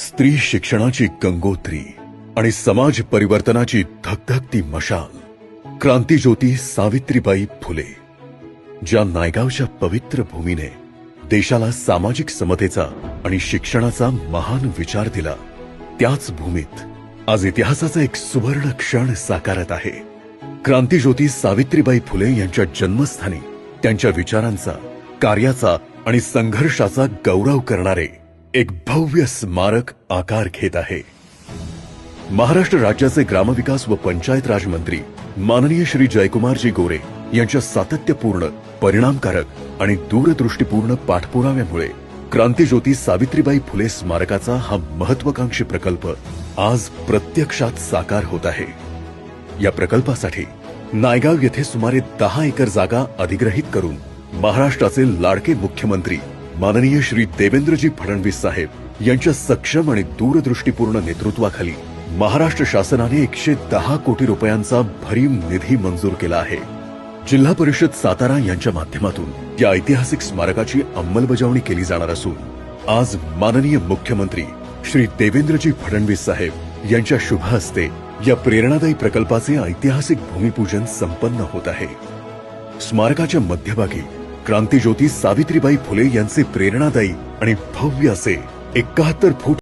स्त्री शिक्षणाची गंगोत्री आणि समाज परिवर्तनाची धकधकती मशाल. क्रांतीज्योती सावित्रीबाई फुले ज्या नायगावच्या पवित्र भूमीने देशाला सामाजिक समतेचा आणि शिक्षणाचा महान विचार दिला त्याच भूमीत आज इतिहासाचा एक सुवर्ण क्षण साकारत आहे. क्रांतीज्योती सावित्रीबाई फुले यांच्या जन्मस्थानी त्यांच्या विचारांचा कार्याचा आणि संघर्षाचा गौरव करणारे एक भव्य स्मारक आकार घेत आहे. महाराष्ट्र राज्याचे ग्रामविकास व पंचायत राज मंत्री माननीय श्री जयकुमारजी गोरे यांच्या सातत्यपूर्ण परिणामकारक आणि दूरदृष्टीपूर्ण पाठपुराव्यामुळे क्रांतीज्योती सावित्रीबाई फुले स्मारकाचा हा महत्वाकांक्षी प्रकल्प आज प्रत्यक्षात साकार होत आहे. या प्रकल्पासाठी नायगाव येथे सुमारे दहा एकर जागा अधिग्रहित करून महाराष्ट्राचे लाडके मुख्यमंत्री माननीय श्री देवेंद्रजी फडणवीस साहेब यांच्या सक्षम आणि दूरदृष्टीपूर्ण नेतृत्वाखाली महाराष्ट्र शासनाने एकशे दहा कोटी रुपयांचा भरीव निधी मंजूर केला आहे. जिल्हा परिषद सातारा यांच्या माध्यमातून या ऐतिहासिक स्मारकाची अंमलबजावणी केली जाणार असून आज माननीय मुख्यमंत्री श्री देवेंद्रजी फडणवीस साहेब यांच्या शुभ हस्ते या प्रेरणादायी प्रकल्पाचे ऐतिहासिक भूमिपूजन संपन्न होत आहे. स्मारकाच्या मध्यभागी क्रांतीज्योती सावित्रीबाई फुले यांचे प्रेरणादायी आणि भव्य असे एकाहत्तर फूट